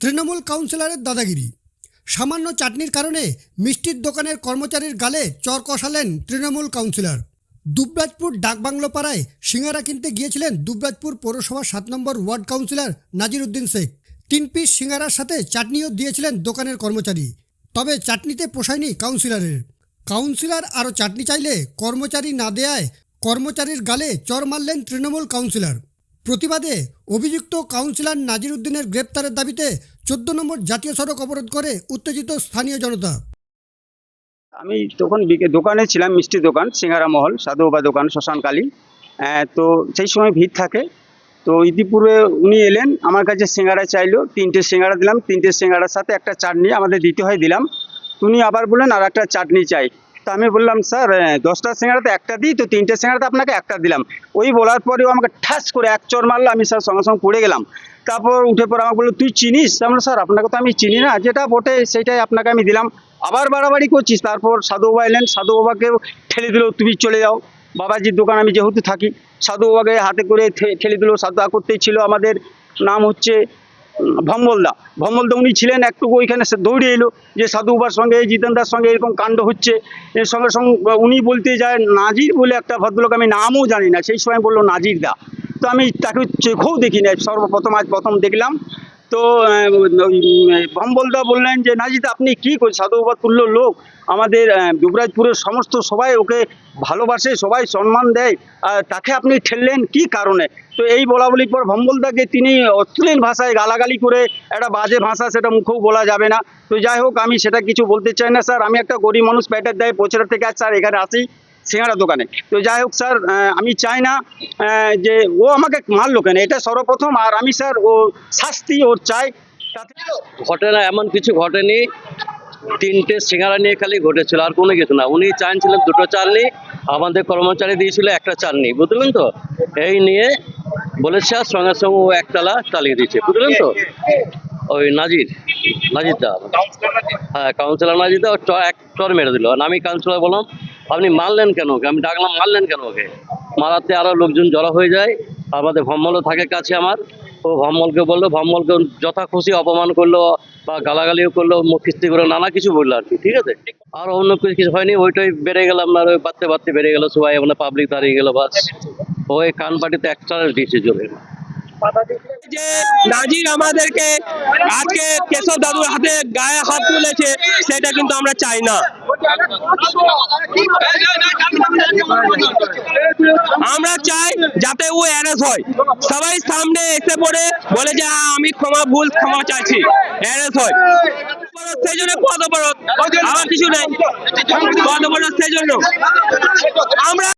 তৃণমূল কাউন্সিলরের দাদাগিরি। সামান্য চাটনির কারণে মিষ্টির দোকানের কর্মচারীর গালে চর কষালেন তৃণমূল কাউন্সিলর। দুবরাজপুর ডাকবাংলো পাড়ায় সিঙ্গারা কিনতে গিয়েছিলেন দুবরাজপুর পৌরসভা সাত নম্বর ওয়ার্ড কাউন্সিলর নাজির উদ্দিন শেখ। তিন পিস সিঙ্গারার সাথে চাটনিও দিয়েছিলেন দোকানের কর্মচারী, তবে চাটনিতে পোষায়নি কাউন্সিলরের। কাউন্সিলর আরও চাটনি চাইলে কর্মচারী না দেয়ায় কর্মচারীর গালে চর মারলেন তৃণমূল কাউন্সিলর। প্রতিবাদে অভিযুক্ত কাউন্সিলর নাজির উদ্দিনের গ্রেপ্তারের দাবিতে চোদ্দ নম্বর জাতীয় সড়ক অবরোধ করে উত্তেজিত স্থানীয় জনতা। আমি তখন দোকানে ছিলাম, মিষ্টি দোকান, সিঙ্গারা মহল, সাধুবাবা দোকান শ্মশানকালী তো সেই সময় ভিড় থাকে। তো ইতিপূর্বে উনি এলেন, আমার কাছে সিঙ্গারা চাইলো, তিনটে সিঙ্গারা দিলাম, তিনটে সিঙ্গারার সাথে একটা চাটনি আমাদের দিতে হয় দিলাম। উনি আবার বললেন আর একটা চাটনি চাই। তো আমি বললাম স্যার দশটা সিঙ্গারাতে একটা দিই তো তিনটে সিঙ্গারাতে আপনাকে একটা দিলাম। ওই বলার পরেও আমাকে ঠাস করে এক চর মারলো আমি স্যার সঙ্গে সঙ্গে পড়ে গেলাম। তারপর উঠে পরে আমাকে বলল তুই চিনিস? আমি বললাম, স্যার আপনাকে তো আমি চিনি না যেটা বটে সেটাই আপনাকে আমি দিলাম। আবার বাড়াবাড়ি করছিস তারপর সাধু বাবা এলেন সাধু বাবাকেও ঠেলে দিল তুমি চলে যাও বাবাজির দোকান আমি যেহেতু থাকি। সাধু বাবাকে হাতে করে ঠেলে দিল সাধু করতেই ছিল আমাদের নাম হচ্ছে ভম্বলদা। ভম্বলদা উনি ছিলেন একটু ওইখানে দৌড়ে এলো, যে সাধুবার সঙ্গে জিতেন্দার সঙ্গে এরকম কাণ্ড হচ্ছে। এর সঙ্গে সঙ্গে উনি বলতে যায়, নাজির বলে একটা ভদ্রলোক, আমি নামও জানি না। সেই সময় বলল নাজির দা। তো আমি তাকে চোখেও দেখি না সর্বপ্রথম আজ প্রথম দেখলাম। তো ভম্বলদা বললেন যে, নাজিদ, আপনি কি করছেন সাধু বাবা তুল্য লোক। আমাদের যুবরাজপুরের সমস্ত সবাই ওকে ভালোবাসে, সবাই সম্মান দেয়। আর তাকে আপনি ঠেললেন কি কারণে? তো এই বলা বলির পর ভম্বলদাকে তিনি অশ্লীল ভাষায় গালাগালি করে একটা বাজে ভাষা সেটা মুখেও বলা যাবে না। তো যাই হোক, আমি সেটা কিছু বলতে চাই না, স্যার। আমি একটা গরিব মানুষ, পেটের দেয় পচরা থেকে আজ স্যার, এখানে আসি। সিঙ্গারা দোকানে। তো যাই হোক স্যার আমি চাই না যে ও আমাকে মারলো কেন? এটা সর্বপ্রথম, আর আমি স্যার, ও শাস্তি ওর চাই। তাতে ঘটে না এমন কিছু ঘটেনি। তিনটে সিঙ্গারা নিয়ে খালি ঘটেছিল, আর কোনো কিছু না। উনি চাইছিলেন দুটো চাটনি আমাদের কর্মচারী দিয়েছিল একটা চাটনি বুঝলেন তো? এই নিয়ে বলেছে আর সঙ্গে সঙ্গে ও একতলা চালিয়ে দিয়েছে, বুঝলেন তো? ওই নাজির নাজির দা। হ্যাঁ কাউন্সিলর নাজির দা, ও এক চর মেরে দিল। আমি কাউন্সিলর বললাম আপনি মারলেন কেন? ওকে আমি ডাকলাম, মারলেন কেন ওকে? মারাতে আরও লোকজন জড়ো হয়ে যায় আমাদের ভম্মলও থাকে কাছে আমার। ও ভম্মলকে বলল ভম্মলকে যথা খুশি অপমান করল বা গালাগালিও করল কিস্তি করে নানা কিছু বলল আর কি, ঠিক আছে? আর অন্য কিছু কিছু হয়নি, ওইটাই বেড়ে গেল আপনার, ওই বাড়তে বাড়তে বেড়ে গেলো, সবাই মানে পাবলিক দাঁড়িয়ে গেলো, বাস। ওই কান পাটিতে একটা দিয়েছে জোরে। যে নাজির আমাদেরকে দাদুর হাতে গায়ে হাত তুলেছে, সেটা কিন্তু আমরা চাই না। যাতে ও অ্যারেস্ট হয়। সবাই সামনে এসে পড়ে, বলে যে আমি ক্ষমা ভুল, ক্ষমা চাইছি। অ্যারেস্ট হয়। সেই জন্য পদ কিছু নেই। পদ অবরোধ সেই জন্য। আমরা